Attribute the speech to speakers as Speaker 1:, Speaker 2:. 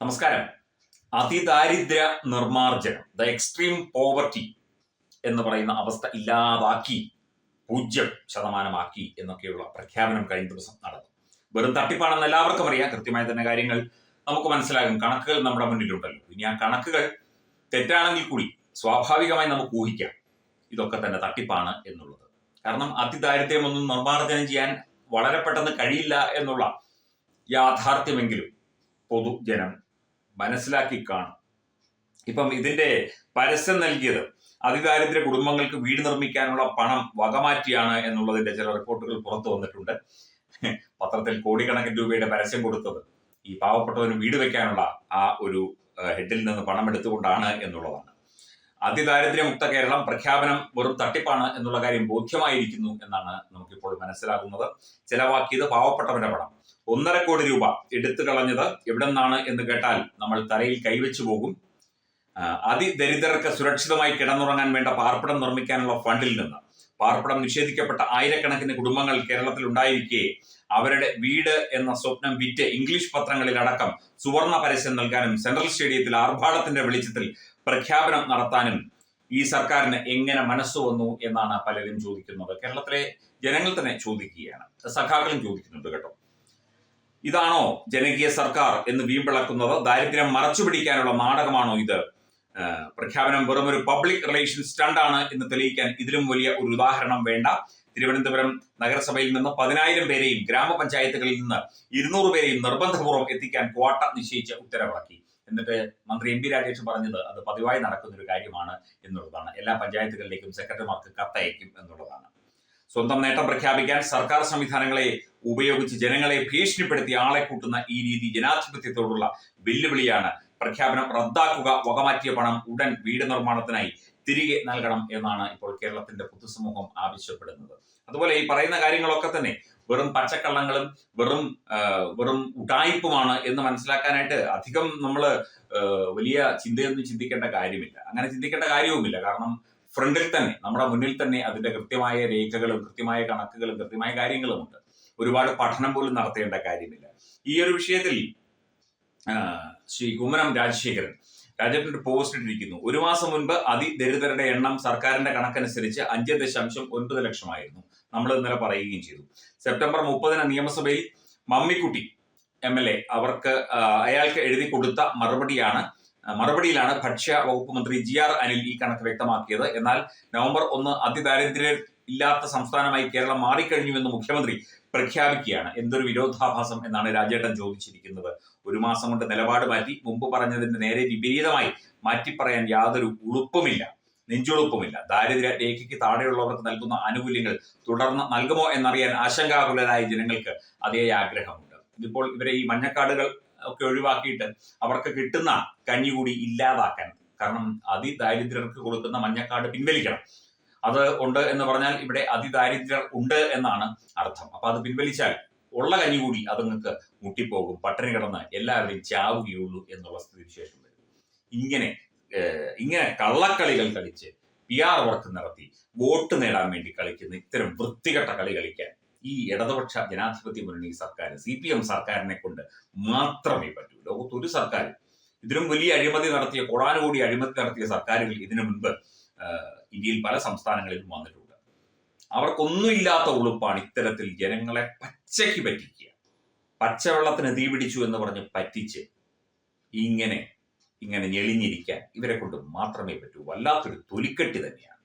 Speaker 1: നമസ്കാരം. അതിദാരിദ്ര്യ നിർമാർജനം the extreme poverty എന്ന് പറയുന്ന അവസ്ഥ ഇല്ലാതാക്കി പൂജ്യം ശതമാനമാക്കി എന്നൊക്കെയുള്ള പ്രഖ്യാപനം കഴിഞ്ഞ ദിവസം നടന്നു. വെറും തട്ടിപ്പാണെന്ന് എല്ലാവർക്കും അറിയാം. കൃത്യമായി തന്നെ കാര്യങ്ങൾ നമുക്ക് മനസ്സിലാകും. കണക്കുകൾ നമ്മുടെ മുന്നിലുണ്ടല്ലോ. ഇനി ആ കണക്കുകൾ തെറ്റാണെങ്കിൽ കൂടി സ്വാഭാവികമായി നമുക്ക് ഊഹിക്കാം. ഇതൊക്കെ തന്നെ തട്ടിപ്പാണ് എന്നുള്ളത്. കാരണം അതിദാരിദ്ര്യമൊന്നും നിർമ്മാർജനം ചെയ്യാൻ വളരെ പെട്ടെന്ന് കഴിയില്ല എന്നുള്ള യാഥാർത്ഥ്യമെങ്കിലും പൊതുജനം മനസ്സിലാക്കി കാണും. ഇപ്പം ഇതിന്റെ പരസ്യം നൽകിയത് അതിദാരിദ്ര്യ കുടുംബങ്ങൾക്ക് വീട് നിർമ്മിക്കാനുള്ള പണം വകമാറ്റിയാണ് എന്നുള്ളതിന്റെ ചില റിപ്പോർട്ടുകൾ പുറത്തു വന്നിട്ടുണ്ട്. പത്രത്തിൽ കോടിക്കണക്കിന് രൂപയുടെ പരസ്യം കൊടുത്തത് ഈ പാവപ്പെട്ടവന് വീട് വെക്കാനുള്ള ആ ഒരു ഹെഡിൽ നിന്ന് പണം എടുത്തുകൊണ്ടാണ് എന്നുള്ളതാണ്. അതിദാരിദ്ര്യമുക്ത കേരളം പ്രഖ്യാപനം വെറും തട്ടിപ്പാണ് എന്നുള്ള കാര്യം ബോധ്യമായിരിക്കുന്നു എന്നാണ് നമുക്കിപ്പോൾ മനസ്സിലാകുന്നത്. ചെലവാക്കിയത് പാവപ്പെട്ടവന്റെ പണം. ഒന്നര കോടി രൂപ എടുത്തു കളഞ്ഞത് എവിടെ നിന്നാണ് എന്ന് കേട്ടാൽ നമ്മൾ തലയിൽ കൈവച്ചു പോകും. അതിദരിദ്രർക്ക് സുരക്ഷിതമായി കിടന്നുറങ്ങാൻ വേണ്ട പാർപ്പിടം നിർമ്മിക്കാനുള്ള ഫണ്ടിൽ നിന്ന്. പാർപ്പിടം നിഷേധിക്കപ്പെട്ട ആയിരക്കണക്കിന് കുടുംബങ്ങൾ കേരളത്തിൽ ഉണ്ടായിരിക്കെ. അവരുടെ വീട് എന്ന സ്വപ്നം വിറ്റ് ഇംഗ്ലീഷ് പത്രങ്ങളിലടക്കം സുവർണ പരസ്യം നൽകാനും സെൻട്രൽ സ്റ്റേഡിയത്തിൽ ആർഭാടത്തിന്റെ വെളിച്ചത്തിൽ പ്രഖ്യാപനം നടത്താനും ഈ സർക്കാരിന് എങ്ങനെ മനസ്സ് വന്നു എന്നാണ് പലരും ചോദിക്കുന്നത്. കേരളത്തിലെ ജനങ്ങൾ തന്നെ ചോദിക്കുകയാണ്. സഖാക്കളും ചോദിക്കുന്നുണ്ട് കേട്ടോ. ഇതാണോ ജനകീയ സർക്കാർ എന്ന് വീമ്പിളക്കുന്നത്? ദാരിദ്ര്യം മറച്ചു പിടിക്കാനുള്ള നാടകമാണോ ഇത്? പ്രഖ്യാപനം വെറും ഒരു പബ്ലിക് റിലേഷൻ ആണ് എന്ന് തെളിയിക്കാൻ ഇതിലും വലിയ ഒരു ഉദാഹരണം വേണ്ട. തിരുവനന്തപുരം നഗരസഭയിൽ നിന്ന് പതിനായിരം പേരെയും ഗ്രാമപഞ്ചായത്തുകളിൽ നിന്ന് ഇരുന്നൂറ് പേരെയും നിർബന്ധപൂർവം എത്തിക്കാൻ ക്വാട്ട നിശ്ചയിച്ച ഉത്തരവിറക്കി എന്നിട്ട് മന്ത്രി എം പി രാജേഷ് പറഞ്ഞത് അത് പതിവായി നടക്കുന്ന ഒരു കാര്യമാണ് എന്നുള്ളതാണ്. എല്ലാ പഞ്ചായത്തുകളിലേക്കും സെക്രട്ടറിമാർക്ക് കത്തയക്കും എന്നുള്ളതാണ്. സ്വന്തം നേട്ടം പ്രഖ്യാപിക്കാൻ സർക്കാർ സംവിധാനങ്ങളെ ഉപയോഗിച്ച് ജനങ്ങളെ ഭീഷണിപ്പെടുത്തി ആളെ കൂട്ടുന്ന ഈ രീതി ജനാധിപത്യത്തോടുള്ള വെല്ലുവിളിയാണ് പ്രഖ്യാപനം റദ്ദാക്കുക വകമാറ്റിയ പണം ഉടൻ വീട് നിർമ്മാണത്തിനായി തിരികെ നൽകണം എന്നാണ് ഇപ്പോൾ കേരളത്തിന്റെ പൊതുസമൂഹം ആവശ്യപ്പെടുന്നത്. അതുപോലെ ഈ പറയുന്ന കാര്യങ്ങളൊക്കെ തന്നെ വെറും പച്ചക്കള്ളങ്ങളും വെറും വെറും ഉടായ്പുമാണ് എന്ന് മനസ്സിലാക്കാനായിട്ട് അധികം നമ്മൾ വലിയ ചിന്തയൊന്നും ചിന്തിക്കേണ്ട കാര്യമില്ല. അങ്ങനെ ചിന്തിക്കേണ്ട കാര്യവുമില്ല. കാരണം ഫ്രണ്ടിൽ തന്നെ നമ്മുടെ മുന്നിൽ തന്നെ അതിന്റെ കൃത്യമായ രേഖകളും കൃത്യമായ കണക്കുകളും കൃത്യമായ കാര്യങ്ങളുമുണ്ട്. ഒരുപാട് പഠനം പോലും നടത്തേണ്ട കാര്യമില്ല. ഈ ഒരു വിഷയത്തിൽ ശ്രീ കുമ്മനം രാജശേഖരൻ. രാജേട്ടൻ പോസ്റ്റ് ഇട്ടിരിക്കുന്നു. ഒരു മാസം മുൻപ് അതിദരിദ്രരുടെ എണ്ണം സർക്കാരിന്റെ കണക്കനുസരിച്ച് അഞ്ച് ദശാംശം ഒൻപത് ലക്ഷമായിരുന്നു. നമ്മൾ ഇന്നലെ പറയുകയും ചെയ്തു. സെപ്റ്റംബർ മുപ്പതിന് നിയമസഭയിൽ മമ്മിക്കുട്ടി എം എൽ എ അവർക്ക് അയാൾക്ക് എഴുതി കൊടുത്ത മറുപടിയാണ് മറുപടിയിലാണ് ഭക്ഷ്യ വകുപ്പ് മന്ത്രി ജി ആർ അനിൽ ഈ കണക്ക് വ്യക്തമാക്കിയത്. എന്നാൽ നവംബർ ഒന്ന് അതിദാരിദ്ര്യ ഇല്ലാത്ത സംസ്ഥാനമായി കേരളം മാറിക്കഴിഞ്ഞുവെന്ന് മുഖ്യമന്ത്രി പ്രഖ്യാപിക്കുകയാണ്. എന്തൊരു വിരോധാഭാസം എന്നാണ് രാജേട്ടൻ ചോദിച്ചിരിക്കുന്നത്. ഒരു മാസം കൊണ്ട് നിലപാട് മാറ്റി മുമ്പ് പറഞ്ഞതിന്റെ നേരെ വിപരീതമായി മാറ്റിപ്പറയാൻ യാതൊരു ഉളുപ്പുമില്ല നെഞ്ചുളുപ്പുമില്ല. ദാരിദ്ര്യ രേഖയ്ക്ക് താഴെയുള്ളവർക്ക് നൽകുന്ന ആനുകൂല്യങ്ങൾ തുടർന്ന് നൽകുമോ എന്നറിയാൻ ആശങ്കാകുലരായ ജനങ്ങൾക്ക് അതേ ആഗ്രഹമുണ്ട്. ഇതിപ്പോൾ ഇവരെ ഈ മഞ്ഞക്കാടുകൾ ഒക്കെ ഒഴിവാക്കിയിട്ട് അവർക്ക് കിട്ടുന്ന കഞ്ഞി കൂടി ഇല്ലാതാക്കാൻ. കാരണം അതിദാരിദ്ര്യർക്ക് കൊടുക്കുന്ന മഞ്ഞക്കാട് പിൻവലിക്കണം. അത് ഉണ്ട് എന്ന് പറഞ്ഞാൽ ഇവിടെ അതിദാരിദ്ര്യർ ഉണ്ട് എന്നാണ് അർത്ഥം. അപ്പൊ അത് പിൻവലിച്ചാൽ ഉള്ള കഞ്ഞി കൂടി അത് നിങ്ങൾക്ക് മുട്ടിപ്പോകും പട്ടിണി കിടന്ന് എല്ലാവരും ചാവുകയുള്ളൂ എന്നുള്ള സ്ഥിതിവിശേഷം വരും. ഇങ്ങനെ ഇങ്ങനെ കള്ളക്കളികൾ കളിച്ച് പി ആർ വർക്ക് നടത്തി വോട്ട് നേടാൻ വേണ്ടി കളിക്കുന്ന ഇത്തരം വൃത്തികെട്ട കളി കളിക്കാൻ ഈ ഇടതുപക്ഷ ജനാധിപത്യ മുന്നണി സർക്കാർ സി പി എം സർക്കാരിനെ കൊണ്ട് മാത്രമേ പറ്റൂ. ലോകത്ത് ഒരു സർക്കാർ ഇതിനും വലിയ അഴിമതി നടത്തിയ കോടാനുകൂടി അഴിമതി നടത്തിയ സർക്കാരുകൾ ഇതിനു മുൻപ് ഇന്ത്യയിൽ പല സംസ്ഥാനങ്ങളിലും വന്നിട്ടുണ്ട്. അവർക്കൊന്നുമില്ലാത്ത ഉളുപ്പാണ് ഇത്തരത്തിൽ ജനങ്ങളെ പച്ചയ്ക്ക് പറ്റിക്കുക. പച്ചവെള്ളത്തിന് തീ പിടിച്ചു എന്ന് പറഞ്ഞ് പറ്റിച്ച് ഇങ്ങനെ ഇങ്ങനെ ഞെളിഞ്ഞിരിക്കാൻ ഇവരെ കൊണ്ട് മാത്രമേ പറ്റൂ. വല്ലാത്തൊരു തൊലിക്കെട്ടി തന്നെയാണ്.